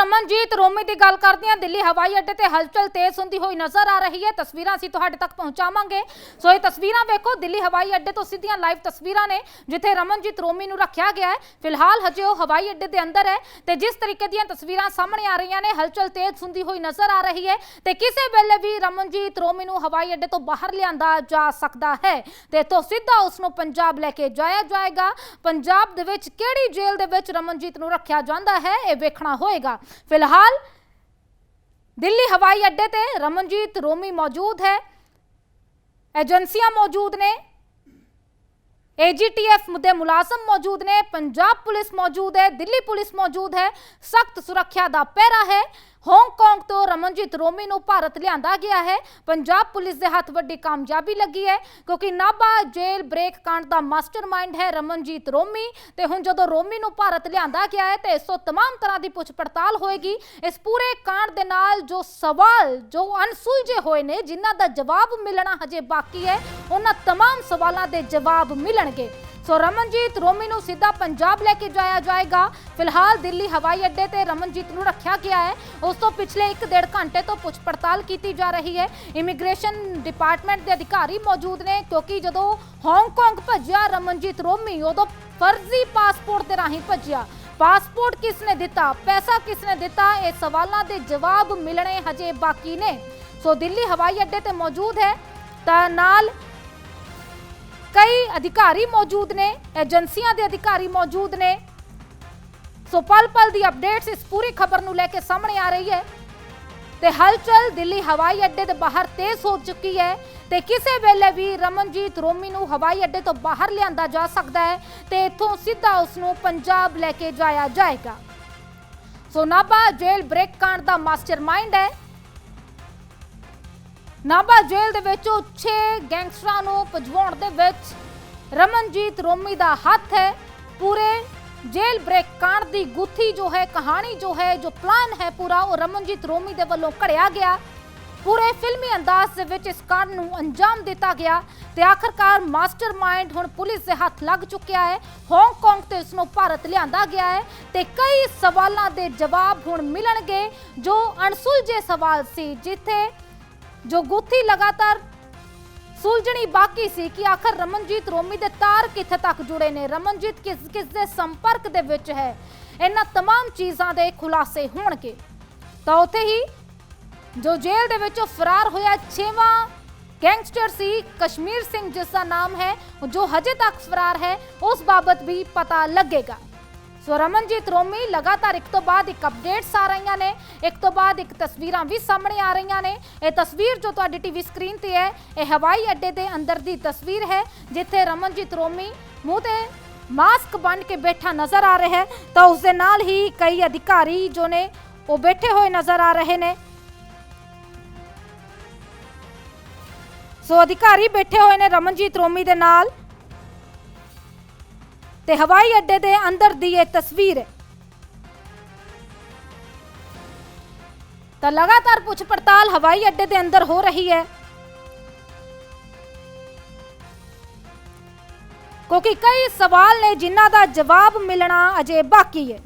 ਰਮਨਜੀਤ ਰੋਮੀ ਦੀ ਗੱਲ ਕਰਦੇ ਹਾਂ। ਦਿੱਲੀ ਹਵਾਈ ਅੱਡੇ ਤੇ ਹਲਚਲ ਤੇਜ਼ ਹੁੰਦੀ ਹੋਈ ਨਜ਼ਰ ਆ ਰਹੀ ਹੈ। ਤਸਵੀਰਾਂ ਅਸੀਂ ਤੁਹਾਡੇ ਤੱਕ ਪਹੁੰਚਾਵਾਂਗੇ। ਸੋ ਇਹ ਤਸਵੀਰਾਂ ਵੇਖੋ, ਦਿੱਲੀ ਹਵਾਈ ਅੱਡੇ ਤੋਂ ਸਿੱਧੀਆਂ ਲਾਈਵ ਤਸਵੀਰਾਂ ਨੇ, ਜਿੱਥੇ ਰਮਨਜੀਤ ਰੋਮੀ ਨੂੰ ਰੱਖਿਆ ਗਿਆ ਹੈ। ਫਿਲਹਾਲ ਹਜੇ ਉਹ ਹਵਾਈ ਅੱਡੇ ਦੇ ਅੰਦਰ ਹੈ ਤੇ ਜਿਸ ਤਰੀਕੇ ਦੀਆਂ ਤਸਵੀਰਾਂ ਸਾਹਮਣੇ ਆ ਰਹੀਆਂ ਨੇ, ਹਲਚਲ ਤੇਜ਼ ਹੁੰਦੀ ਹੋਈ ਨਜ਼ਰ ਆ ਰਹੀ ਹੈ ਤੇ ਕਿਸੇ ਵੇਲੇ ਵੀ ਰਮਨਜੀਤ ਰੋਮੀ ਨੂੰ ਹਵਾਈ ਅੱਡੇ ਤੋਂ ਬਾਹਰ ਲਿਆਂਦਾ ਜਾ ਸਕਦਾ ਹੈ। ਤੇ ਤੋਂ ਸਿੱਧਾ ਉਸ ਨੂੰ ਪੰਜਾਬ ਲੈ ਕੇ ਜਾਇਆ ਜਾਏਗਾ। ਪੰਜਾਬ ਦੇ ਵਿੱਚ ਕਿਹੜੀ ਜੇਲ੍ਹ ਦੇ ਵਿੱਚ ਰਮਨਜੀਤ ਨੂੰ ਰੱਖਿਆ ਜਾਂਦਾ ਹੈ, ਇਹ ਵੇਖਣਾ ਹੋਏਗਾ। ਫਿਲਹਾਲ ਦਿੱਲੀ ਹਵਾਈ ਅੱਡੇ ਤੇ ਰਮਨਜੀਤ ਰੋਮੀ ਮੌਜੂਦ ਹੈ ਏਜੰਸੀਆਂ ਮੌਜੂਦ ਨੇ ਏਜੀਟੀਐਫ ਦੇ ਮੁਲਾਜ਼ਮ ਮੌਜੂਦ ਨੇ ਪੰਜਾਬ ਪੁਲਿਸ ਮੌਜੂਦ ਹੈ ਦਿੱਲੀ ਪੁਲਿਸ ਮੌਜੂਦ ਹੈ ਸਖਤ ਸੁਰੱਖਿਆ ਦਾ ਪਹਿਰਾ ਹੈ ਹਾਂਗਕਾਂਗ ਤੋਂ ਰਮਨਜੀਤ ਰੋਮੀ ਨੂੰ ਭਾਰਤ ਲਿਆਂਦਾ ਗਿਆ ਹੈ ਪੰਜਾਬ ਪੁਲਿਸ ਦੇ ਹੱਥ ਵੱਡੀ ਕਾਮਯਾਬੀ ਲੱਗੀ ਹੈ ਕਿਉਂਕਿ ਨਾਭਾ ਜੇਲ੍ਹ ਬ੍ਰੇਕ ਕਾਂਡ ਦਾ ਮਾਸਟਰਮਾਈਂਡ ਹੈ ਰਮਨਜੀਤ ਰੋਮੀ ਤੇ ਹੁਣ ਜਦੋਂ ਰੋਮੀ ਨੂੰ ਭਾਰਤ ਲਿਆਂਦਾ ਗਿਆ ਹੈ ਤੇ ਇਸ ਤੋਂ तमाम ਤਰ੍ਹਾਂ ਦੀ ਪੁੱਛ ਪੜਤਾਲ ਹੋਏਗੀ ਇਸ ਪੂਰੇ ਕਾਂਡ ਦੇ ਨਾਲ ਜੋ ਸਵਾਲ ਜੋ ਅਨਸੁਲਝੇ ਹੋਏ ਨੇ ਜਿਨ੍ਹਾਂ ਦਾ ਜਵਾਬ ਮਿਲਣਾ ਹਜੇ ਬਾਕੀ ਹੈ ਉਹਨਾਂ तमाम ਸਵਾਲਾਂ ਦੇ ਜਵਾਬ ਮਿਲਣਗੇ ਸੋ ਰਮਨਜੀਤ, ਰੋਮੀ ਨੂੰ ਸਿੱਧਾ ਪੰਜਾਬ ਲੈ ਕੇ ਜਾਇਆ ਜਾਏਗਾ। ਫਿਲਹਾਲ ਦਿੱਲੀ ਹਵਾਈ ਅੱਡੇ ਤੇ ਰਮਨਜੀਤ ਨੂੰ ਰੱਖਿਆ ਗਿਆ ਹੈ। ਉਸ ਤੋਂ ਪਿਛਲੇ 1.5 ਘੰਟੇ ਤੋਂ ਪੁੱਛ ਪੜਤਾਲ ਕੀਤੀ ਜਾ ਰਹੀ ਹੈ। ਇਮੀਗ੍ਰੇਸ਼ਨ ਡਿਪਾਰਟਮੈਂਟ ਦੇ ਅਧਿਕਾਰੀ ਮੌਜੂਦ ਨੇ, ਕਿਉਂਕਿ ਜਦੋਂ ਹਾਂਗਕਾਂਗ ਭੱਜਿਆ ਰਮਨਜੀਤ, ਰੋਮੀ ਉਦੋਂ ਫਰਜ਼ੀ ਪਾਸਪੋਰਟ ਦੇ ਰਾਹੀਂ ਭੱਜਿਆ। ਪਾਸਪੋਰਟ ਕਿਸ ਨੇ ਦਿੱਤਾ? ਪੈਸਾ ਕਿਸ ਨੇ ਦਿੱਤਾ? ਇਹ ਸਵਾਲਾਂ ਦੇ ਜਵਾਬ ਮਿਲਣੇ ਹਜੇ ਬਾਕੀ ਨੇ। ਸੋ ਦਿੱਲੀ ਹਵਾਈ ਅੱਡੇ ਤੇ ਮੌਜੂਦ ਹੈ। ਤਾਂ ਨਾਲ ਕਈ ਅਧਿਕਾਰੀ ਮੌਜੂਦ ਨੇ, ਏਜੰਸੀਆਂ ਦੇ ਅਧਿਕਾਰੀ ਮੌਜੂਦ ਨੇ। ਸੋ ਪਲ ਪਲ ਦੀ ਅਪਡੇਟਸ ਇਸ ਪੂਰੀ ਖਬਰ ਨੂੰ ਲੈ ਕੇ ਸਾਹਮਣੇ ਆ ਰਹੀ ਹੈ। ਤੇ ਹਲਚਲ ਦਿੱਲੀ ਹਵਾਈ ਅੱਡੇ ਦੇ ਬਾਹਰ ਤੇਜ਼ ਹੋ ਚੁੱਕੀ ਹੈ ਤੇ ਕਿਸੇ ਵੇਲੇ ਵੀ ਰਮਨਜੀਤ ਰੋਮੀ ਨੂੰ ਹਵਾਈ ਅੱਡੇ ਤੋਂ ਬਾਹਰ ਲਿਆਂਦਾ ਜਾ ਸਕਦਾ ਹੈ ਤੇ ਇੱਥੋਂ ਸਿੱਧਾ ਉਸ ਨੂੰ ਪੰਜਾਬ ਲੈ ਕੇ ਜਾਇਆ ਜਾਏਗਾ। ਸੋ ਨਾਭਾ ਜੇਲ੍ਹ ਬ੍ਰੇਕ ਕਾਂਡ ਦਾ ਮਾਸਟਰਮਾਈਂਡ ਹੈ। ਨਾਭਾ ਜੇਲ੍ਹ ਦੇ ਵਿੱਚ ਉੱਚੇ ਗੈਂਗਸਟਰਾਂ ਨੂੰ ਭਜਵਾਉਣ ਦੇ ਵਿੱਚ ਰਮਨਜੀਤ ਰੋਮੀ ਦਾ ਹੱਥ ਹੈ। ਪੂਰੇ ਜੇਲ੍ਹ ਬ੍ਰੇਕ ਕਾਂਡ ਦੀ ਗੁੱਥੀ ਜੋ ਹੈ, ਕਹਾਣੀ ਜੋ ਹੈ, ਜੋ ਪਲਾਨ ਹੈ ਪੂਰਾ, ਉਹ ਰਮਨਜੀਤ ਰੋਮੀ ਦੇ ਵੱਲੋਂ ਘੜਿਆ ਗਿਆ। ਪੂਰੇ ਫਿਲਮੀ ਅੰਦਾਜ਼ ਦੇ ਵਿੱਚ ਇਸ ਕਾਂਡ ਨੂੰ ਅੰਜਾਮ ਦਿੱਤਾ ਗਿਆ ਤੇ ਆਖਰਕਾਰ ਮਾਸਟਰਮਾਈਂਡ ਹੁਣ ਪੁਲਿਸ ਦੇ ਹੱਥ ਲੱਗ ਚੁੱਕਿਆ ਹੈ। ਹਾਂਗਕਾਂਗ ਤੇ ਇਸ ਨੂੰ ਭਾਰਤ ਲਿਆਂਦਾ ਗਿਆ ਹੈ ਤੇ ਕਈ ਸਵਾਲਾਂ ਦੇ ਜਵਾਬ ਹੁਣ ਮਿਲਣਗੇ, ਜੋ ਅਣਸੁਲਝੇ ਸਵਾਲ ਸੀ, ਜਿੱਥੇ ਜੋ ਗੁੱਥੀ ਲਗਾਤਾਰ ਸੁਲਝਣੀ ਬਾਕੀ ਸੀ ਕਿ ਆਖਰ ਰਮਨਜੀਤ ਰੋਮੀ ਦੇ ਤਾਰ ਕਿੱਥੇ ਤੱਕ ਜੁੜੇ ਨੇ ਰਮਨਜੀਤ ਕਿਸ ਕਿਸ ਦੇ ਸੰਪਰਕ ਦੇ ਵਿੱਚ ਹੈ ਇਹਨਾਂ तमाम ਚੀਜ਼ਾਂ ਦੇ ਖੁਲਾਸੇ ਹੋਣਗੇ ਤਾਂ ਉੱਥੇ ਹੀ ਜੋ ਜੇਲ੍ਹ ਦੇ ਵਿੱਚੋਂ ਫਰਾਰ ਹੋਇਆ ਛੇਵਾਂ ਗੈਂਗਸਟਰ ਸੀ ਕਸ਼ਮੀਰ ਸਿੰਘ ਜਿਸ ਦਾ ਨਾਮ ਹੈ ਜੋ ਹਜੇ ਤੱਕ ਫਰਾਰ ਹੈ ਉਸ ਬਾਬਤ ਵੀ ਪਤਾ ਲੱਗੇਗਾ ਸੋ ਰਮਨਜੀਤ ਰੋਮੀ ਲਗਾਤਾਰ ਇੱਕ ਤੋਂ ਬਾਅਦ ਇੱਕ ਅਪਡੇਟਸ ਆ ਰਹੀਆਂ ਨੇ, ਇੱਕ ਤੋਂ ਬਾਅਦ ਇੱਕ ਤਸਵੀਰਾਂ ਵੀ ਸਾਹਮਣੇ ਆ ਰਹੀਆਂ ਨੇ। ਇਹ ਤਸਵੀਰ ਜੋ ਤੁਹਾਡੀ ਟੀਵੀ ਸਕਰੀਨ ਤੇ ਹੈ, ਇਹ ਹਵਾਈ ਅੱਡੇ ਦੇ ਅੰਦਰ ਦੀ ਤਸਵੀਰ ਹੈ, ਜਿੱਥੇ ਰਮਨਜੀਤ ਰੋਮੀ ਮੂੰਹ ਤੇ ਮਾਸਕ ਬੰਨ ਕੇ ਬੈਠਾ ਨਜ਼ਰ ਆ ਰਿਹਾ ਹੈ। ਤਾਂ ਉਸ ਦੇ ਨਾਲ ਹੀ ਕਈ ਅਧਿਕਾਰੀ ਜੋ ਨੇ, ਉਹ ਬੈਠੇ ਹੋਏ ਨਜ਼ਰ ਆ ਰਹੇ ਨੇ। ਸੋ ਅਧਿਕਾਰੀ ਬੈਠੇ ਹੋਏ ਨੇ ਰਮਨਜੀਤ ਰੋਮੀ ਦੇ ਨਾਲ। ਤੇ ਹਵਾਈ ਅੱਡੇ ਦੇ ਅੰਦਰ ਦੀ ਇਹ ਤਸਵੀਰ ਹੈ। ਤਾਂ ਲਗਾਤਾਰ ਪੁੱਛ ਪੜਤਾਲ ਹਵਾਈ ਅੱਡੇ ਦੇ ਅੰਦਰ ਹੋ ਰਹੀ ਹੈ। ਕਿਉਂਕਿ ਕਈ ਸਵਾਲ ਨੇ ਜਿਨ੍ਹਾਂ ਦਾ ਜਵਾਬ ਮਿਲਣਾ ਅਜੇ ਬਾਕੀ ਹੈ।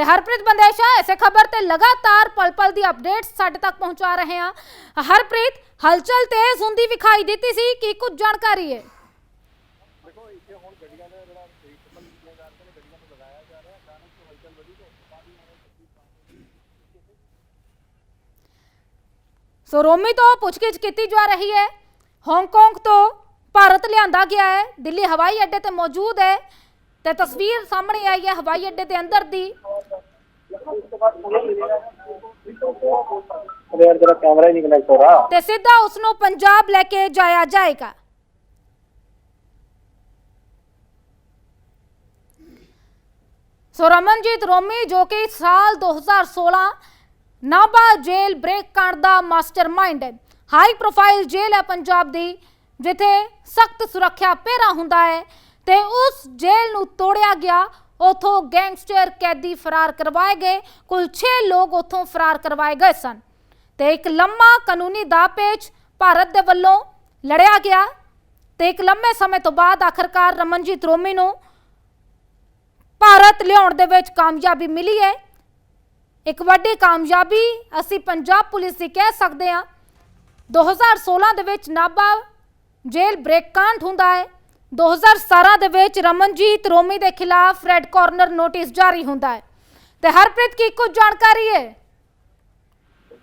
ਤੇ ਹਰਪ੍ਰੀਤ ਬੰਦੇਸ਼ਾ ਐਸੇ ਖਬਰ ਤੇ ਲਗਾਤਾਰ ਪਲ ਪਲ ਦੀ ਅਪਡੇਟਸ ਸਾਡੇ ਤੱਕ ਪਹੁੰਚਾ ਰਹੇ ਹਾਂ। ਹਰਪ੍ਰੀਤ ਹਲਚਲ ਤੇਜ਼ ਹੁੰਦੀ ਵਿਖਾਈ ਦਿੱਤੀ ਸੀ ਕੀ ਕੁਝ ਜਾਣਕਾਰੀ ਹੈ? ਸੋ ਰੋਮੀ ਤੋਂ ਪੁੱਛਗਿੱਛ ਕੀਤੀ ਜਾ ਰਹੀ ਹੈ। ਹਾਂਗਕਾਂਗ ਤੋਂ ਭਾਰਤ ਲਿਆਂਦਾ ਗਿਆ ਹੈ। ਦਿੱਲੀ ਹਵਾਈ ਅੱਡੇ ਤੇ ਮੌਜੂਦ ਹੈ। ਤੇ ਤਸਵੀਰ ਸਾਹਮਣੇ ਆਈ ਹੈ ਹਵਾਈ ਅੱਡੇ ਦੇ ਅੰਦਰ ਦੀ अरे यार तेरा कैमरा ही नहीं कनेक्ट हो रहा ਤੇ ਸਿੱਧਾ ਉਸ ਨੂੰ ਪੰਜਾਬ ਲੈ ਕੇ ਜਾਇਆ ਜਾਏਗਾ ਸੋ ਰਮਨਜੀਤ ਰੋਮੀ ਜੋ ਕਿ ਸਾਲ 2016 ਨਾਭਾ ਜੇਲ੍ਹ ਬ੍ਰੇਕ ਕਾਂਡ ਦਾ ਮਾਸਟਰਮਾਈਂਡ ਹੈ ਹਾਈ ਪ੍ਰੋਫਾਈਲ ਜੇਲ੍ਹ ਹੈ ਪੰਜਾਬ ਦੀ ਜਿੱਥੇ ਸਖਤ ਸੁਰੱਖਿਆ ਪਹਿਰਾ ਹੁੰਦਾ ਹੈ ਤੇ ਉਸ ਜੇਲ੍ਹ ਨੂੰ ਤੋੜਿਆ ਗਿਆ। ਉਥੋਂ ਗੈਂਗਸਟਰ ਕੈਦੀ ਫਰਾਰ ਕਰਵਾਏ ਗਏ। ਕੁੱਲ 6 ਲੋਕ ਉਥੋਂ ਫਰਾਰ ਕਰਵਾਏ ਗਏ ਸਨ। ਤੇ ਇੱਕ ਲੰਮਾ ਕਾਨੂੰਨੀ ਦਾਅਪੇਚ ਭਾਰਤ ਦੇ ਵੱਲੋਂ ਲੜਿਆ ਗਿਆ। ਤੇ ਇੱਕ ਲੰਮੇ ਸਮੇਂ ਤੋਂ ਬਾਅਦ ਆਖਰਕਾਰ ਰਮਨਜੀਤ ਰੋਮੀ ਨੂੰ ਭਾਰਤ ਲਿਆਉਣ ਦੇ ਵਿੱਚ ਕਾਮਯਾਬੀ ਮਿਲੀ ਹੈ। ਇੱਕ ਵੱਡੀ ਕਾਮਯਾਬੀ ਅਸੀਂ ਪੰਜਾਬ ਪੁਲਿਸ ਦੀ ਕਹਿ ਸਕਦੇ ਹਾਂ। 2016 ਦੇ ਵਿੱਚ ਨਾਭਾ ਜੇਲ੍ਹ ਬ੍ਰੇਕ ਕਾਂਡ ਹੁੰਦਾ ਹੈ। 2017 ਦੇ ਵਿੱਚ ਰਮਨਜੀਤ ਰੋਮੀ ਦੇ ਖਿਲਾਫ ਰੈੱਡ ਕਾਰਨਰ ਨੋਟਿਸ ਜਾਰੀ ਹੁੰਦਾ ਹੈ। ਤੇ ਹਰਪ੍ਰੀਤ ਕੀ ਕੁਝ ਜਾਣਕਾਰੀ ਹੈ?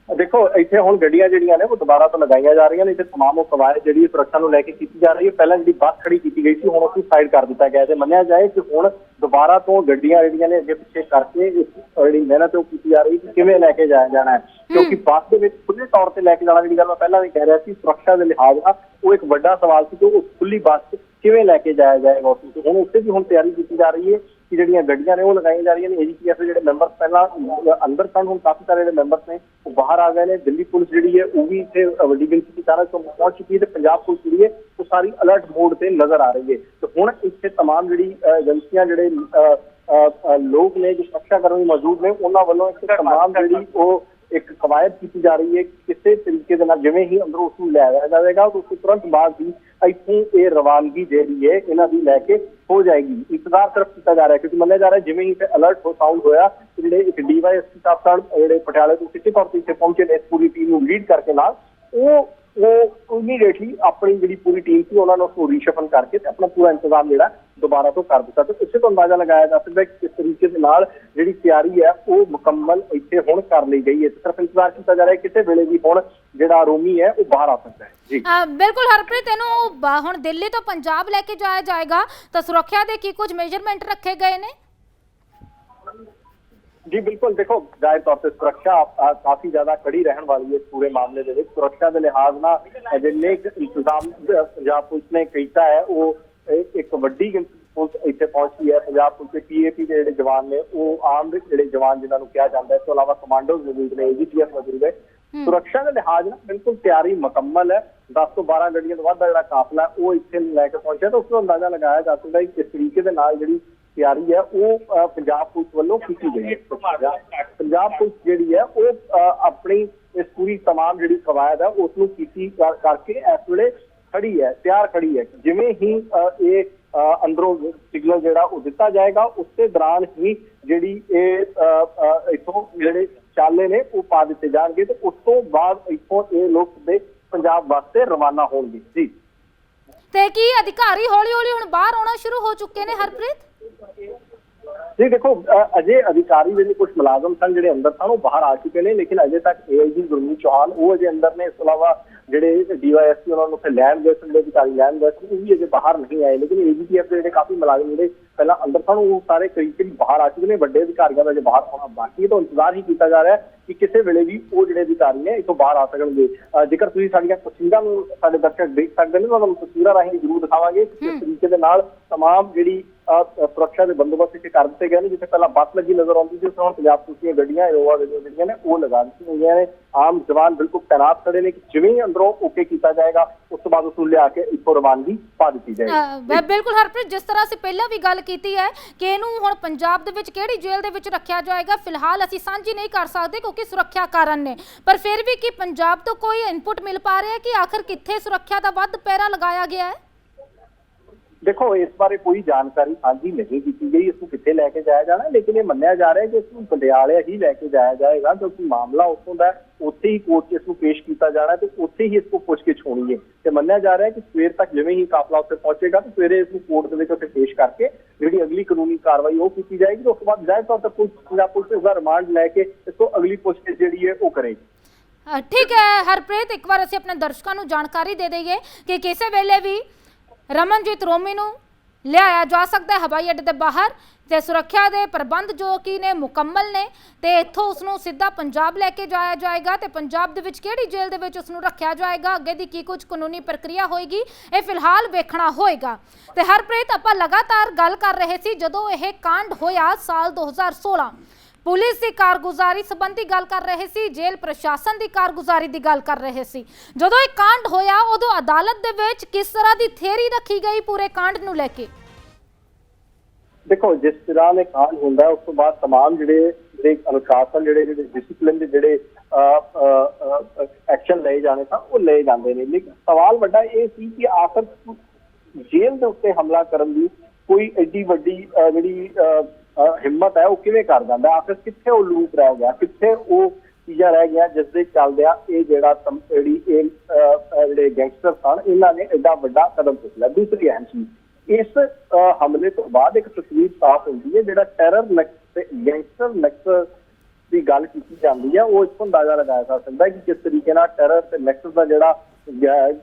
ਦੇਖੋ ਇੱਥੇ ਹੁਣ ਗੱਡੀਆਂ ਜਿਹੜੀਆਂ ਨੇ ਉਹ ਦੁਬਾਰਾ ਤੋਂ ਲਗਾਈਆਂ ਜਾ ਰਹੀਆਂ ਨੇ। ਇੱਥੇ ਤਮਾਮ ਉਹ ਕਵਾਇਦ ਜਿਹੜੀ ਸੁਰੱਖਿਆ ਨੂੰ ਲੈ ਕੇ ਕੀਤੀ ਜਾ ਰਹੀ ਹੈ। ਪਹਿਲਾਂ ਜਿਹੜੀ ਬੱਸ ਖੜੀ ਕੀਤੀ ਗਈ ਸੀ ਹੁਣ ਉਸ ਨੂੰ ਸਾਈਡ ਕਰ ਦਿੱਤਾ ਗਿਆ ਤੇ ਮੰਨਿਆ ਜਾਏ ਕਿ ਹੁਣ ਦੁਬਾਰਾ ਤੋਂ ਗੱਡੀਆਂ ਜਿਹੜੀਆਂ ਨੇ ਅੱਗੇ ਪਿੱਛੇ ਕਰਕੇ ਜਿਹੜੀ ਮਿਹਨਤ ਉਹ ਕੀਤੀ ਜਾ ਰਹੀ ਕਿ ਕਿਵੇਂ ਲੈ ਕੇ ਜਾਇਆ ਜਾਣਾ ਹੈ। ਕਿਉਂਕਿ ਬੱਸ ਦੇ ਵਿੱਚ ਖੁੱਲੇ ਤੌਰ ਤੇ ਲੈ ਕੇ ਜਾਣਾ ਜਿਹੜੀ ਗੱਲ ਮੈਂ ਪਹਿਲਾਂ ਵੀ ਕਹਿ ਰਿਹਾ ਸੀ ਸੁਰੱਖਿਆ ਦੇ ਲਿਹਾਜ਼ ਨਾਲ ਉਹ ਇੱਕ ਵੱਡਾ ਸਵਾਲ ਸੀ ਕਿ ਉਹ ਖੁੱਲੀ ਬੱਸ 'ਚ ਕਿਵੇਂ ਲੈ ਕੇ ਜਾਇਆ ਜਾਏਗਾ ਉਸ ਨੂੰ ਹੁਣ ਉੱਥੇ ਵੀ ਹੁਣ ਤਿਆਰੀ ਕੀਤੀ ਜਾ ਰਹੀ ਹੈ ਕਿ ਜਿਹੜੀਆਂ ਗੱਡੀਆਂ ਨੇ ਉਹ ਲਗਾਈਆਂ ਜਾ ਰਹੀਆਂ ਨੇ ਏਜੀਪੀਐਸ ਦੇ ਜਿਹੜੇ ਮੈਂਬਰ ਪਹਿਲਾਂ ਅਹ, ਅੰਦਰ ਸਨ ਹੁਣ ਕਾਫੀ ਸਾਰੇ ਜਿਹੜੇ ਮੈਂਬਰ ਨੇ ਉਹ ਬਾਹਰ ਆ ਗਏ ਨੇ ਦਿੱਲੀ ਪੁਲਿਸ ਜਿਹੜੀ ਹੈ ਉਹ ਵੀ ਇੱਥੇ ਅਹ, ਵੱਡੀ ਗਿਣਤੀ ਦੀ ਕਾਰਨ ਤੋਂ ਪਹੁੰਚ ਚੁੱਕੀ ਹੈ ਤੇ ਪੰਜਾਬ ਪੁਲਿਸ ਜਿਹੜੀ ਹੈ ਉਹ ਸਾਰੀ ਅਲਰਟ ਮੋਡ ਤੇ ਨਜ਼ਰ ਆ ਰਹੀ ਹੈ ਤੇ ਹੁਣ ਇੱਥੇ तमाम ਜਿਹੜੀ ਅਹ, ਏਜੰਸੀਆਂ ਜਿਹੜੇ ਅਹ, ਅਹ, ਅਹ, ਲੋਕ ਨੇ ਜੋ ਸੁਰੱਖਿਆ ਕਰਨ ਲਈ ਮੌਜੂਦ ਨੇ ਉਹਨਾਂ ਵੱਲੋਂ ਇੱਥੇ तमाम ਜਿਹੜੀ ਉਹ ਇੱਕ ਕਵਾਇਦ ਕੀਤੀ ਜਾ ਰਹੀ ਹੈ ਕਿ ਕਿਸੇ ਤਰੀਕੇ ਦੇ ਨਾਲ ਜਿਵੇਂ ਹੀ ਅੰਦਰੋਂ ਉਸ ਨੂੰ ਲੈ ਆਇਆ ਜਾਵੇਗਾ ਉਸ ਤੋਂ ਤੁਰੰਤ ਬਾਅਦ ਹੀ ਇੱਥੇ ਇਹ ਰਵਾਨਗੀ ਜਿਹੜੀ ਹੈ, ਇਹਨਾਂ ਦੀ ਲੈ ਕੇ ਹੋ ਜਾਏਗੀ। ਇੰਤਜ਼ਾਰ ਸਿਰਫ ਕੀਤਾ ਜਾ ਰਿਹਾ ਕਿਉਂਕਿ ਮੰਨਿਆ ਜਾ ਰਿਹਾ ਜਿਵੇਂ ਹੀ ਤੇ ਅਲਰਟ ਹੋ ਸਾਊਂਡ ਹੋਇਆ ਜਿਹੜੇ ਇੱਕ ਡੀਵਾਈਐਸਪੀ ਸਾਹਿਬ ਸਨ, ਜਿਹੜੇ ਪਟਿਆਲੇ ਤੋਂ ਸਿੱਧੇ ਤੌਰ ਤੇ ਇੱਥੇ ਪਹੁੰਚੇ ਨੇ, ਇਸ ਪੂਰੀ ਟੀਮ ਨੂੰ ਲੀਡ ਕਰਕੇ ਨਾਲ, ਉਹ ਉਹ ਇਮੀਡੀਏਟਲੀ ਆਪਣੀ ਜਿਹੜੀ ਪੂਰੀ ਟੀਮ ਸੀ, ਉਹਨਾਂ ਨੂੰ ਉਸਨੂੰ ਕਰਕੇ ਤੇ ਆਪਣਾ ਪੂਰਾ ਇੰਤਜ਼ਾਮ ਜਿਹੜਾ ਦੁਬਾਰਾ ਤੋਂ ਕਰ ਦਿੱਤਾ। ਤੇ ਇਸੇ ਤੋਂ ਅੰਦਾਜ਼ਾ ਲਗਾਇਆ ਜਾ ਸਕਦਾ ਕਿ ਕਿਸ ਤਰੀਕੇ ਦੇ ਨਾਲ ਜਿਹੜੀ ਤਿਆਰੀ ਹੈ, ਉਹ ਮੁਕੰਮਲ ਇੱਥੇ ਹੁਣ ਕਰ ਲਈ ਗਈ ਹੈ। ਸਿਰਫ ਇੰਤਜ਼ਾਰ ਕੀਤਾ ਜਾ ਰਿਹਾ ਹੈ, ਕਿਸੇ ਵੇਲੇ ਵੀ ਹੁਣ ਜਿਹੜਾ ਰੋਮੀ ਹੈ, ਉਹ ਬਾਹਰ ਆ ਸਕਦਾ ਹੈ। ਜੀ। ਬਿਲਕੁਲ ਹਰਪ੍ਰੀਤ, ਇਹਨੂੰ ਹੁਣ ਦਿੱਲੀ ਤੋਂ ਪੰਜਾਬ ਲੈ ਕੇ ਜਾਇਆ ਜਾਏਗਾ ਤਾਂ ਸੁਰੱਖਿਆ ਦੇ ਕੀ ਕੁਝ ਮੇਜਰਮੈਂਟ ਰੱਖੇ ਗਏ ਨੇ? ਜੀ ਬਿਲਕੁਲ ਦੇਖੋ ਜ਼ਾਹਿਰ ਤੌਰ ਤੇ ਸੁਰੱਖਿਆ ਕਾਫੀ ਜ਼ਿਆਦਾ ਕੜੀ ਰਹਿਣ ਵਾਲੀ ਹੈ ਪੂਰੇ ਮਾਮਲੇ ਦੇ ਵਿੱਚ। ਸੁਰੱਖਿਆ ਦੇ ਲਿਹਾਜ਼ ਨਾਲ ਜਿੰਨੇ ਇੰਤਜ਼ਾਮ ਪੰਜਾਬ ਪੁਲਿਸ ਨੇ ਕੀਤਾ ਹੈ ਉਹ ਇੱਕ ਵੱਡੀ ਗਿਣਤੀ ਪੁਲਿਸ ਇੱਥੇ ਪਹੁੰਚੀ ਹੈ। ਪੰਜਾਬ ਪੁਲਿਸ ਦੇ ਪੀਏਪੀ ਦੇ ਜਿਹੜੇ ਜਵਾਨ ਨੇ ਉਹ ਆਮ ਜਿਹੜੇ ਜਵਾਨ ਜਿਨ੍ਹਾਂ ਨੂੰ ਕਿਹਾ ਜਾਂਦਾ ਹੈ ਇਸ ਤੋਂ ਇਲਾਵਾ ਕਮਾਂਡੋਜ਼ ਮੌਜੂਦ ਨੇ ਏਜੀਪੀਐਫ ਮੌਜੂਦ ਹੈ। ਸੁਰੱਖਿਆ ਦੇ ਲਿਹਾਜ਼ ਨਾਲ ਬਿਲਕੁਲ ਤਿਆਰੀ ਮੁਕੰਮਲ ਹੈ। 10 ਤੋਂ 12 ਗੱਡੀਆਂ ਤੋਂ ਵੱਧ ਦਾ ਜਿਹੜਾ ਕਾਫਲਾ ਉਹ ਇੱਥੇ ਲੈ ਕੇ ਪਹੁੰਚਿਆ। ਤਾਂ ਉਸ ਤੋਂ ਅੰਦਾਜ਼ਾ ਲਗਾਇਆ ਜਾ ਸਕਦਾ ਹੈ ਕਿ ਕਿਸ ਤਰੀਕੇ ਦੇ ਨਾਲ ਜਿਹੜੀ ਤਿਆਰੀ ਹੈ ਉਹ ਅ, ਪੰਜਾਬ ਪੁਲਿਸ ਵੱਲੋਂ ਕੀਤੀ ਗਈ ਹੈ ਪੰਜਾਬ ਪੰਜਾਬ ਪੁਲਿਸ ਜਿਹੜੀ ਹੈ ਉਹ ਅ, ਆਪਣੀ ਇਸ ਪੂਰੀ तमाम ਜਿਹੜੀ ਕਵਾਇਦ ਹੈ ਉਸ ਨੂੰ ਕੀਤੀ ਕਰ- ਕਰਕੇ ਇਸ ਵੇਲੇ ਖੜੀ ਹੈ ਤਿਆਰ ਖੜੀ ਹੈ ਜਿਵੇਂ ਹੀ ਅ, ਇਹ ਅ, ਅੰਦਰੋਂ ਸਿਗਨਲ ਜਿਹੜਾ ਉਹ ਦਿੱਤਾ ਜਾਏਗਾ ਉਸੇ ਦੌਰਾਨ ਹੀ ਜਿਹੜੀ ਇਹ ਅ, ਅ, ਇੱਥੋਂ ਜਿਹੜੇ ਚਾਲੇ ਨੇ ਉਹ ਪਾ ਦਿੱਤੇ ਜਾਣਗੇ ਤੇ ਉਸ ਤੋਂ ਬਾਅਦ ਇੱਥੋਂ ਇਹ ਲੋਕ ਸਿੱਧੇ ਪੰਜਾਬ ਵਾਸਤੇ ਰਵਾਨਾ ਹੋਣਗੇ ਜੀ ਤੇ ਕੀ ਅਧਿਕਾਰੀ ਹੌਲੀ-ਹੌਲੀ ਹੁਣ ਬਾਹਰ ਆਉਣਾ ਸ਼ੁਰੂ ਹੋ ਚੁੱਕੇ ਨੇ ਹਰਪ੍ਰੀਤ ਜੀ ਦੇਖੋ ਅਜੇ ਅਧਿਕਾਰੀ ਜਿਹੜੇ ਕੁਝ ਮੁਲਾਜ਼ਮ ਸਨ ਜਿਹੜੇ ਅੰਦਰ ਸਨ, ਉਹ ਬਾਹਰ ਆ ਚੁੱਕੇ ਨੇ, ਲੇਕਿਨ ਅਜੇ ਤੱਕ ਏਆਈਜੀ ਗੁਰਮੀਤ ਚੌਹਾਨ, ਉਹ ਅਜੇ ਅੰਦਰ ਨੇ। ਇਸ ਤੋਂ ਇਲਾਵਾ ਜਿਹੜੇ ਡੀਵਾਈਐਸਪੀ ਉਹਨਾਂ ਨੂੰ ਉੱਥੇ ਲੈਣ ਗਏ ਸਨ ਜਿਹੜੇ ਅਧਿਕਾਰੀ ਲੈਣ ਗਏ ਸਨ ਉਹ ਵੀ ਅਜੇ ਬਾਹਰ ਨਹੀਂ ਆਏ ਲੇਕਿਨ ਏਜੀਪੀਐਫ ਦੇ ਜਿਹੜੇ ਕਾਫੀ ਮੁਲਾਜ਼ਮ ਜਿਹੜੇ ਪਹਿਲਾਂ ਅੰਦਰ ਸਨ ਉਹ ਸਾਰੇ ਕਰੀਬ ਕਰੀਬ ਬਾਹਰ ਆ ਚੁੱਕੇ ਨੇ ਵੱਡੇ ਅਧਿਕਾਰੀਆਂ ਦਾ ਅਜੇ ਬਾਹਰ ਆਉਣਾ ਬਾਕੀ ਹੈ ਤਾਂ ਇੰਤਜ਼ਾਰ ਹੀ ਕੀਤਾ ਜਾ ਰਿਹਾ ਹੈ ਕਿ ਕਿਸੇ ਵੇਲੇ ਵੀ ਉਹ ਜਿਹੜੇ ਅਧਿਕਾਰੀ ਨੇ ਇੱਥੋਂ ਬਾਹਰ ਆ ਸਕਣਗੇ ਅ, ਜੇਕਰ ਤੁਸੀਂ ਸਾਡੀਆਂ ਤਸਵੀਰਾਂ ਨੂੰ ਸਾਡੇ ਦਰਸ਼ਕ ਦੇਖ ਸਕਦੇ ਨੇ ਤਾਂ ਤੁਹਾਨੂੰ ਤਸਵੀਰਾਂ ਰਾਹੀਂ ਜ਼ਰੂਰ ਦਿਖਾਵਾਂਗੇ ਕਿ ਕਿਸ ਤਰੀਕੇ ਦੇ ਨਾਲ तमाम ਜਿਹੜੀ ਅ, ਅ, ਸੁਰੱਖਿਆ ਦੇ ਬੰਦੋਬਸਤ ਇੱਥੇ ਕਰ ਦਿੱਤੇ ਗਏ ਨੇ ਜਿੱਥੇ ਪਹਿਲਾਂ ਬੱਸ ਲੱਗੀ ਨਜ਼ਰ ਆਉਂਦੀ ਸੀ ਉਸ ਹੁਣ ਪੰਜਾਬ ਪੁਲਿਸ ਦੀਆਂ ਗੱਡੀਆਂ ਇਨੋਵਾ ਗੱਡੀਆਂ ਜਿਹੜੀਆਂ ਨੇ ਉਹ ਲਗਾ ਦਿੱਤੀਆਂ ਗਈਆਂ ਨੇ ਆਮ ਜਵਾਨ ਬਿਲਕੁਲ ਤੈਨਾਤ ਖੜੇ ਨੇ ਕਿ ਜਿਵੇਂ ਹੀ ਅੰਦਰੋਂ ਓਕੇ ਕੀਤਾ ਜਾਏਗਾ, ਉਸ ਤੋਂ ਬਾਅਦ ਉਸ ਨੂੰ ਲਿਆ ਕੇ ਇੱਥੋਂ ਰਵਾਨਗੀ ਪਾ ਦਿੱਤੀ ਜਾਏਗੀ। ਬਿਲਕੁਲ ਹਰਪ੍ਰੀਤ, ਜਿਸ ਤਰ੍ਹਾਂ ਅਸੀਂ ਪਹਿਲਾਂ ਵੀ ਗੱਲ ਕੀਤੀ ਹੈ ਕਿ ਇਹਨੂੰ ਹੁਣ ਪੰਜਾਬ ਦੇ ਵਿੱਚ ਕਿਹੜੀ ਜੇਲ੍ਹ ਦੇ ਵਿੱਚ ਰੱਖਿਆ ਜਾਏਗਾ, ਫਿਲਹਾਲ ਅਸੀਂ ਸਾਂਝੀ ਨਹੀਂ ਕਰ ਸਕਦੇ ਕਿਉਂਕਿ ਸੁਰੱਖਿਆ ਕਾਰਨ ਨੇ। ਪਰ ਫਿਰ ਵੀ ਕੀ ਪੰਜਾਬ ਤੋਂ ਕੋਈ ਇਨਪੁਟ ਮਿਲ ਪਾ ਰਿਹਾ ਕਿ ਆਖਰ ਕਿੱਥੇ ਸੁਰੱਖਿਆ ਦਾ ਵੱਧ ਪਹਿਰਾ ਲਗਾਇਆ ਗਿਆ ਹੈ? ਦੇਖੋ, ਇਸ ਬਾਰੇ ਕੋਈ ਜਾਣਕਾਰੀ ਸਾਂਝੀ ਨਹੀਂ ਕੀਤੀ ਗਈ, ਇਸ ਨੂੰ ਕਿੱਥੇ ਲੈ ਕੇ ਜਾਇਆ ਜਾਣਾ, ਲੇਕਿਨ ਇਹ ਮੰਨਿਆ ਜਾ ਰਿਹਾ ਹੈ ਕਿ ਇਸ ਨੂੰ ਪਟਿਆਲੇ ਹੀ ਲੈ ਕੇ ਜਾਇਆ ਜਾਏਗਾ, ਕਿਉਂਕਿ ਮਾਮਲਾ ਉੱਥੋਂ ਦਾ ਉੱਥੇ ਹੀ ਕੋਰਟ 'ਚ ਇਸ ਨੂੰ ਪੇਸ਼ ਕੀਤਾ ਜਾਣਾ ਤੇ ਉੱਥੇ ਹੀ ਇਸ ਨੂੰ ਪੁੱਛਗਿੱਛ ਹੋਣੀ ਹੈ। ਤੇ ਮੰਨਿਆ ਜਾ ਰਿਹਾ ਹੈ ਕਿ ਸਵੇਰ ਤੱਕ ਜਿਵੇਂ ਹੀ ਕਾਫਲਾ ਉੱਥੇ ਪਹੁੰਚੇਗਾ, ਤੇ ਸਵੇਰੇ ਇਸ ਨੂੰ ਕੋਰਟ ਦੇ ਵਿੱਚ ਉੱਥੇ ਪੇਸ਼ ਕਰਕੇ ਜਿਹੜੀ ਅਗਲੀ ਕਾਨੂੰਨੀ ਕਾਰਵਾਈ ਉਹ ਕੀਤੀ ਜਾਏਗੀ ਉਸ ਤੋਂ ਬਾਅਦ ਜ਼ਾਹਿਰ ਤੌਰ ਤੇ ਪੁਲਿਸ ਪੰਜਾਬ ਪੁਲਿਸ ਇਸ ਦਾ ਰਿਮਾਂਡ ਲੈ ਕੇ ਇਸ ਤੋਂ ਅਗਲੀ ਪੁੱਛਗਿੱਛ ਜਿਹੜੀ ਹੈ ਉਹ ਕਰੇਗੀ। ਠੀਕ ਹੈ, ਹਰਪ੍ਰੀਤ, ਇੱਕ ਵਾਰ ਅਸੀਂ ਆਪਣੇ ਦਰਸ਼ਕਾਂ ਨੂੰ ਜਾਣਕਾਰੀ ਦੇ ਦਈਏ ਕਿ ਕਿਸੇ ਵੇਲੇ ਵੀ ਰਮਨਜੀਤ ਰੋਮੀ ਨੂੰ ਲਿਆਇਆ ਜਾ ਸਕਦਾ ਹੈ ਹਵਾਈ ਅੱਡੇ ਦੇ ਬਾਹਰ ਤੇ ਸੁਰੱਖਿਆ ਦੇ ਪ੍ਰਬੰਧ ਜੋ ਕਿ ਨੇ ਮੁਕੰਮਲ ਨੇ ਤੇ ਇੱਥੋਂ ਉਸ ਨੂੰ ਸਿੱਧਾ ਪੰਜਾਬ ਲੈ ਕੇ ਜਾਇਆ ਜਾਏਗਾ ਤੇ ਪੰਜਾਬ ਦੇ ਵਿੱਚ ਕਿਹੜੀ ਜੇਲ੍ਹ ਦੇ ਵਿੱਚ ਉਸ ਨੂੰ ਰੱਖਿਆ ਜਾਏਗਾ, ਅੱਗੇ ਦੀ ਕੀ ਕੁਝ ਕਾਨੂੰਨੀ ਪ੍ਰਕਿਰਿਆ ਹੋਏਗੀ, ਇਹ ਫਿਲਹਾਲ ਵੇਖਣਾ ਹੋਏਗਾ। ਤੇ ਹਰਪ੍ਰੀਤ, ਆਪਾਂ ਲਗਾਤਾਰ ਗੱਲ ਕਰ ਰਹੇ ਸੀ ਜਦੋਂ ਇਹ ਕਾਂਡ ਹੋਇਆ ਸਾਲ 2016 ਪੁਲਿਸ ਦੀ ਕਾਰਗੁਜ਼ਾਰੀ ਸੰਬੰਧੀ ਗੱਲ ਕਰ ਰਹੇ ਸੀ ਜੇਲ੍ਹ ਪ੍ਰਸ਼ਾਸਨ ਦੀ ਕਾਰਗੁਜ਼ਾਰੀ ਦੀ ਗੱਲ ਕਰ ਰਹੇ ਸੀ ਜਦੋਂ ਇਹ ਕਾਂਡ ਹੋਇਆ ਉਦੋਂ ਅਦਾਲਤ ਦੇ ਵਿੱਚ ਕਿਸ ਤਰ੍ਹਾਂ ਦੀ ਥਿਊਰੀ ਰੱਖੀ ਗਈ ਪੂਰੇ ਕਾਂਡ ਨੂੰ ਲੈ ਕੇ ਦੇਖੋ ਜਿਸ ਤਰ੍ਹਾਂ ਦੇ ਕਾਂਡ ਹੁੰਦਾ ਹੈ, ਉਸ ਤੋਂ ਬਾਅਦ तमाम ਜਿਹੜੇ ਜਿਹੜੇ ਅਨੁਸ਼ਾਸਨ ਜਿਹੜੇ ਜਿਹੜੇ ਡਿਸਪਲਿਨ ਦੇ ਜਿਹੜੇ ਐਕਸ਼ਨ ਲਏ ਜਾਣੇ ਤਾਂ ਉਹ ਲਏ ਜਾਂਦੇ ਨੇ ਲੇਕਿਨ ਸਵਾਲ ਵੱਡਾ ਇਹ ਸੀ ਕਿ ਆਖਰ ਜੇਲ੍ਹ ਦੇ ਉੱਤੇ ਹਮਲਾ ਕਰਨ ਦੀ ਕੋਈ ਐਡੀ ਵੱਡੀ ਅਹ, ਜਿਹੜੀ ਅਹ, ਅਹ, ਹਿੰਮਤ ਹੈ, ਉਹ ਕਿਵੇਂ ਕਰ ਜਾਂਦਾ? ਆਖਿਰ ਕਿੱਥੇ ਉਹ ਲੂਪ ਰਹਿ ਗਿਆ? ਕਿੱਥੇ ਉਹ ਚੀਜ਼ਾਂ ਰਹਿ ਗਿਆ ਜਿਸ ਦੇ ਚੱਲਦਿਆਂ ਇਹ ਜਿਹੜਾ ਜਿਹੜੀ ਇਹ ਜਿਹੜੇ ਗੈਂਗਸਟਰ ਸਨ, ਇਹਨਾਂ ਨੇ ਐਡਾ ਵੱਡਾ ਕਦਮ ਚੁੱਕ ਲਿਆ। ਦੂਸਰੀ ਅਹਿਮ ਚੀਜ਼, ਇਸ ਹਮਲੇ ਤੋਂ ਬਾਅਦ ਇੱਕ ਤਸਵੀਰ ਸਾਫ਼ ਹੁੰਦੀ ਹੈ, ਜਿਹੜਾ ਟੈਰਰ ਨਕਸ ਤੇ ਗੈਂਗਸਟਰ ਨਕਸ ਦੀ ਗੱਲ ਕੀਤੀ ਜਾਂਦੀ ਹੈ, ਉਹ ਇਸ ਤੋਂ ਅੰਦਾਜ਼ਾ ਲਗਾਇਆ ਜਾ ਸਕਦਾ ਕਿ ਕਿਸ ਤਰੀਕੇ ਨਾਲ ਟੈਰਰ ਤੇ ਨੈਕਸਸ ਦਾ ਜਿਹੜਾ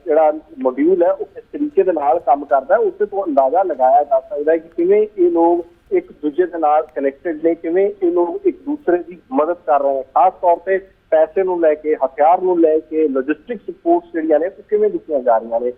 ਜਿਹੜਾ ਮੋਡਿਊਲ ਹੈ, ਉਹ ਕਿਸ ਤਰੀਕੇ ਦੇ ਨਾਲ ਕੰਮ ਕਰਦਾ ਹੈ, ਉਸੇ ਤੋਂ ਅੰਦਾਜ਼ਾ ਲਗਾਇਆ ਜਾ ਸਕਦਾ ਹੈ ਕਿ ਕਿਵੇਂ ਇਹ ਲੋਕ ਇੱਕ ਦੂਜੇ ਦੇ ਨਾਲ ਕਨੈਕਟਡ ਨੇ, ਕਿਵੇਂ ਇਹ ਲੋਕ ਇੱਕ ਦੂਸਰੇ ਦੀ ਮਦਦ ਕਰ ਰਹੇ ਨੇ? ਖਾਸ ਤੌਰ ਤੇ ਪੈਸੇ ਨੂੰ ਲੈ ਕੇ, ਹਥਿਆਰ ਨੂੰ ਲੈ ਕੇ ਲੌਜਿਸਟਿਕ ਸਪੋਰਟਸ ਜਿਹੜੀਆਂ ਨੇ, ਉਹ ਕਿਵੇਂ ਦਿੱਤੀਆਂ ਜਾ ਰਹੀਆਂ ਨੇ?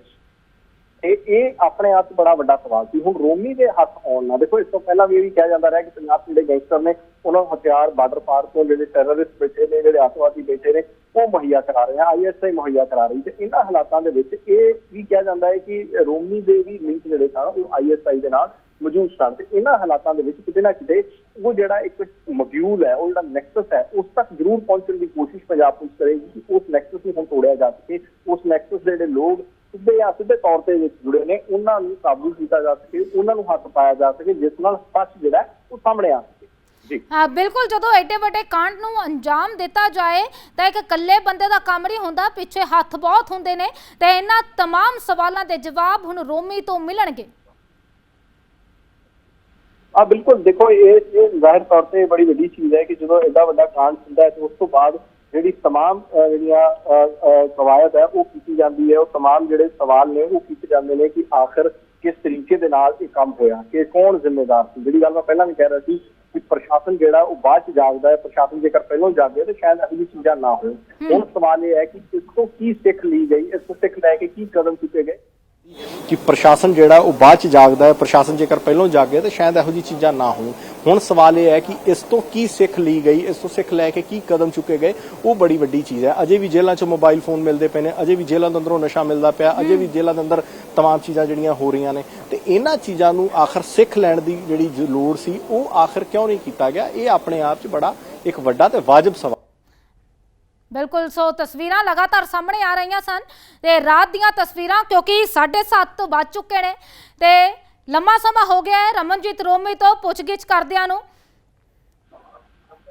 ਇਹ ਇਹ ਆਪਣੇ ਆਪ 'ਚ ਬੜਾ ਵੱਡਾ ਸਵਾਲ ਸੀ। ਹੁਣ ਰੋਮੀ ਦੇ ਹੱਥ ਆਉਣ ਨਾਲ, ਦੇਖੋ, ਇਸ ਤੋਂ ਪਹਿਲਾਂ ਵੀ ਇਹ ਵੀ ਕਿਹਾ ਜਾਂਦਾ ਰਿਹਾ ਕਿ ਪੰਜਾਬ ਦੇ ਜਿਹੜੇ ਗੈਂਗਸਟਰ ਨੇ, ਉਹਨਾਂ ਨੂੰ ਹਥਿਆਰ ਬਾਰਡਰ ਪਾਰ ਤੋਂ ਜਿਹੜੇ ਟੈਰਰਿਸਟ ਬੈਠੇ ਨੇ, ਜਿਹੜੇ ਆਤੰਕਵਾਦੀ ਬੈਠੇ ਨੇ, ਉਹ ਮੁਹੱਈਆ ਕਰਾ ਰਹੇ ਆ ਆਈਐਸਆਈ ਮੁਹੱਈਆ ਕਰਾ ਰਹੀ ਤੇ ਇਹਨਾਂ ਹਾਲਾਤਾਂ ਦੇ ਵਿੱਚ ਇਹ ਵੀ ਕਿਹਾ ਜਾਂਦਾ ਹੈ ਕਿ ਰੋਮੀ ਦੇ ਵੀ ਲਿੰਕ ਜਿਹੜੇ ਸਨ, ਉਹ ਆਈਐਸਆਈ ਦੇ ਨਾਲ ਮੌਜੂਦ ਸਨ ਤੇ ਇਹਨਾਂ ਹਾਲਾਤਾਂ ਦੇ ਵਿੱਚ ਕਿਤੇ ਨਾ ਕਿਤੇ ਉਹ ਜਿਹੜਾ ਇੱਕ ਮੋਡਿਊਲ ਹੈ ਉਹ ਜਿਹੜਾ ਨੈਕਸਸ ਹੈ ਉਸ ਤੱਕ ਜ਼ਰੂਰ ਪਹੁੰਚਣ ਦੀ ਕੋਸ਼ਿਸ਼ ਪੰਜਾਬ ਪੁਲਿਸ ਕਰੇਗੀ ਕਿ ਉਸ ਨੈਕਸਸ ਨੂੰ ਹੁਣ ਤੋੜਿਆ ਜਾ ਸਕੇ ਉਸ ਨੈਕਸਸ ਦੇ ਜਿਹੜੇ ਲੋਕ ਸਿੱਧੇ ਜਾਂ ਸਿੱਧੇ ਤੌਰ ਤੇ ਵਿੱਚ ਜੁੜੇ ਨੇ ਉਹਨਾਂ ਨੂੰ ਕਾਬੂ ਕੀਤਾ ਜਾ ਸਕੇ ਉਹਨਾਂ ਨੂੰ ਹੱਥ ਪਾਇਆ ਜਾ ਸਕੇ ਜਿਸ ਨਾਲ ਸੱਚ ਜਿਹੜਾ ਹੈ ਉਹ ਸਾਹਮਣੇ ਆ ਸਕੇ ਜੀ ਹਾਂ ਬਿਲਕੁਲ ਜਦੋਂ ਐਡੇ ਵੱਡੇ ਕਾਂਡ ਨੂੰ ਅੰਜਾਮ ਦਿੱਤਾ ਜਾਏ ਤਾਂ ਇੱਕ ਇਕੱਲੇ ਬੰਦੇ ਦਾ ਕੰਮ ਨਹੀਂ ਹੁੰਦਾ ਪਿੱਛੇ ਹੱਥ ਬਹੁਤ ਹੁੰਦੇ ਨੇ ਤੇ ਇਹਨਾਂ तमाम ਸਵਾਲਾਂ ਦੇ ਜਵਾਬ ਹੁਣ ਰੋਮੀ ਤੋਂ ਮਿਲਣਗੇ ਆ ਬਿਲਕੁਲ ਦੇਖੋ ਇਹ ਇਹ ਜ਼ਾਹਿਰ ਤੌਰ ਤੇ ਬੜੀ ਵੱਡੀ ਚੀਜ਼ ਹੈ ਕਿ ਜਦੋਂ ਐਡਾ ਵੱਡਾ ਕਾਂਡ ਹੁੰਦਾ ਹੈ ਤੇ ਉਸ ਤੋਂ ਬਾਅਦ ਜਿਹੜੀ तमाम ਅਹ, ਜਿਹੜੀਆਂ ਅਹ, ਅਹ, ਕਵਾਇਦ ਹੈ ਉਹ ਕੀਤੀ ਜਾਂਦੀ ਹੈ ਉਹ तमाम ਜਿਹੜੇ ਸਵਾਲ ਨੇ ਉਹ ਕੀਤੇ ਜਾਂਦੇ ਨੇ ਕਿ ਆਖਰ ਕਿਸ ਤਰੀਕੇ ਦੇ ਨਾਲ ਇਹ ਕੰਮ ਹੋਇਆ ਕਿ ਕੌਣ ਜ਼ਿੰਮੇਦਾਰ ਸੀ ਜਿਹੜੀ ਗੱਲ ਮੈਂ ਪਹਿਲਾਂ ਵੀ ਕਹਿ ਰਿਹਾ ਸੀ ਕਿ ਪ੍ਰਸ਼ਾਸਨ ਜਿਹੜਾ ਉਹ ਬਾਅਦ ਚ ਜਾਗਦਾ ਹੈ ਪ੍ਰਸ਼ਾਸਨ ਜੇਕਰ ਪਹਿਲਾਂ ਜਾਗੇ ਤਾਂ ਸ਼ਾਇਦ ਇਹੋ ਜਿਹੀ ਚੀਜ਼ਾਂ ਨਾ ਹੋਣ ਹੁਣ ਸਵਾਲ ਇਹ ਹੈ ਕਿ ਇਸ ਤੋਂ ਕੀ ਸਿੱਖ ਲਈ ਗਈ ਇਸ ਤੋਂ ਸਿੱਖ ਲੈ ਕੇ ਕੀ ਕਦਮ ਚੁੱਕੇ ਗਏ ਕਿ ਪ੍ਰਸ਼ਾਸਨ ਜਿਹੜਾ ਉਹ ਬਾਅਦ ਚ ਜਾਗਦਾ ਹੈ ਪ੍ਰਸ਼ਾਸਨ ਜੇਕਰ ਪਹਿਲਾਂ ਜਾਗੇ ਤਾਂ ਸ਼ਾਇਦ ਇਹੋ ਜਿਹੀ ਚੀਜ਼ਾਂ ਨਾ ਹੋਣ ਹੁਣ ਸਵਾਲ ਇਹ ਹੈ ਕਿ ਇਸ ਤੋਂ ਕੀ ਸਿੱਖ ਲਈ ਗਈ ਇਸ ਤੋਂ ਸਿੱਖ ਲੈ ਕੇ ਕੀ ਕਦਮ ਚੁੱਕੇ ਗਏ ਉਹ ਬੜੀ ਵੱਡੀ ਚੀਜ਼ ਹੈ ਅਜੇ ਵੀ ਜੇਲ੍ਹਾਂ 'ਚ ਮੋਬਾਈਲ ਫੋਨ ਮਿਲਦੇ ਪਏ ਨੇ ਅਜੇ ਵੀ ਜੇਲ੍ਹਾਂ ਦੇ ਅੰਦਰੋਂ ਨਸ਼ਾ ਮਿਲਦਾ ਪਿਆ ਅਜੇ ਵੀ ਜੇਲ੍ਹਾਂ ਦੇ ਅੰਦਰ तमाम ਚੀਜ਼ਾਂ ਜਿਹੜੀਆਂ ਹੋ ਰਹੀਆਂ ਨੇ ਤੇ ਇਹਨਾਂ ਚੀਜ਼ਾਂ ਨੂੰ ਆਖਰ ਸਿੱਖ ਲੈਣ ਦੀ ਜਿਹੜੀ ਜ- ਲੋੜ ਸੀ ਉਹ ਆਖਰ ਕਿਉਂ ਨਹੀਂ ਕੀਤਾ ਗਿਆ ਇਹ ਆਪਣੇ ਆਪ 'ਚ ਬੜਾ ਇੱਕ ਵੱਡਾ ਤੇ ਵਾਜਬ ਸਵਾਲ ਬਿਲਕੁਲ, ਸੋ ਤਸਵੀਰਾਂ ਲਗਾਤਾਰ ਸਾਹਮਣੇ ਆ ਰਹੀਆਂ ਸਨ ਤੇ ਰਾਤ ਦੀਆਂ ਤਸਵੀਰਾਂ ਕਿਉਂਕਿ 7:30 ਵੱਜ ਚੁੱਕੇ ਨੇ ਤੇ ਲੰਮਾ ਸਮਾਂ ਹੋ ਗਿਆ ਹੈ ਰਮਨਜੀਤ ਰੋਮੀ ਤੋਂ ਪੁੱਛਗਿੱਛ ਕਰਦਿਆਂ ਨੂੰ।